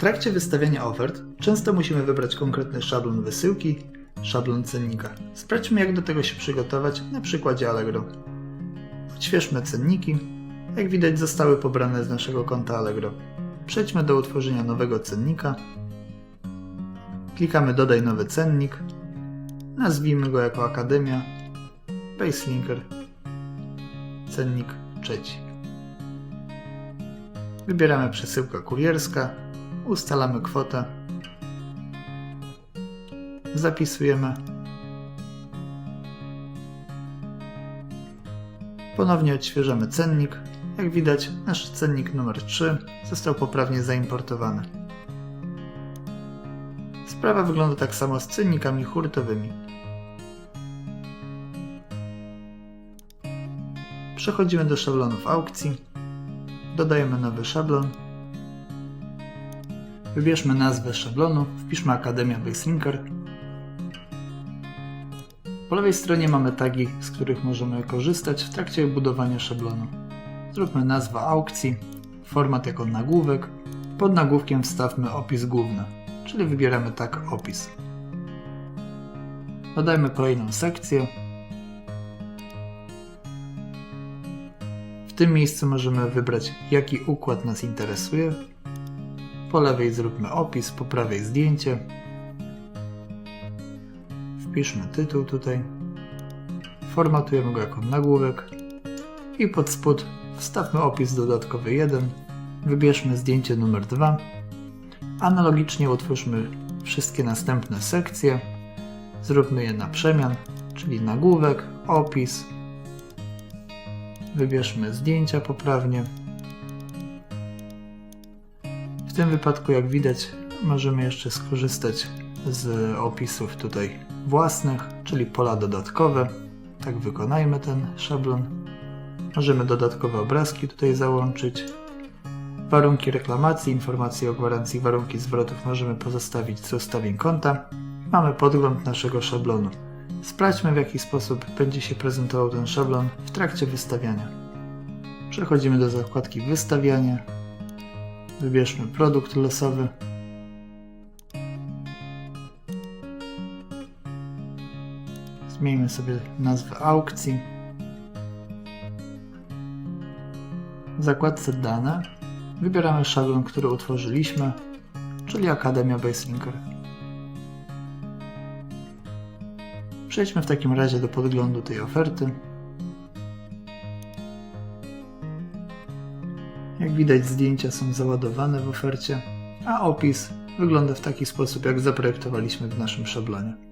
trakcie wystawiania ofert często musimy wybrać konkretny szablon wysyłki, szablon cennika. Sprawdźmy jak do tego się przygotować na przykładzie Allegro. Odświeżmy cenniki. Jak widać zostały pobrane z naszego konta Allegro. Przejdźmy do utworzenia nowego cennika. Klikamy dodaj nowy cennik. Nazwijmy go jako Akademia. Baselinker. Cennik trzeci. Wybieramy przesyłka kurierska, ustalamy kwotę, zapisujemy. Ponownie odświeżamy cennik. Jak widać, nasz cennik numer 3 został poprawnie zaimportowany. Sprawa wygląda tak samo z cennikami hurtowymi. Przechodzimy do szablonów aukcji. Dodajemy nowy szablon. Wybierzmy nazwę szablonu, wpiszmy Akademia Baselinker. Po lewej stronie mamy tagi, z których możemy korzystać w trakcie budowania szablonu. Zróbmy nazwę aukcji, format jako nagłówek. Pod nagłówkiem wstawmy opis główny, czyli wybieramy tag opis. Dodajmy kolejną sekcję. W tym miejscu możemy wybrać jaki układ nas interesuje. Po lewej zróbmy opis, po prawej zdjęcie. Wpiszmy tytuł tutaj. Formatujemy go jako nagłówek. I pod spód wstawmy opis dodatkowy 1. Wybierzmy zdjęcie numer 2. Analogicznie utwórzmy wszystkie następne sekcje. Zróbmy je na przemian, czyli nagłówek, opis. Wybierzmy zdjęcia poprawnie. W tym wypadku, jak widać, możemy jeszcze skorzystać z opisów tutaj własnych, czyli pola dodatkowe. Tak wykonajmy ten szablon. Możemy dodatkowe obrazki tutaj załączyć. Warunki reklamacji, informacje o gwarancji, warunki zwrotów możemy pozostawić z ustawień konta. Mamy podgląd naszego szablonu. Sprawdźmy w jaki sposób będzie się prezentował ten szablon w trakcie wystawiania. Przechodzimy do zakładki wystawianie. Wybierzmy produkt losowy. Zmieńmy sobie nazwę aukcji. W zakładce dane wybieramy szablon, który utworzyliśmy, czyli Akademia Baselinker. Przejdźmy w takim razie do podglądu tej oferty. Jak widać zdjęcia są załadowane w ofercie, a opis wygląda w taki sposób jak zaprojektowaliśmy w naszym szablonie.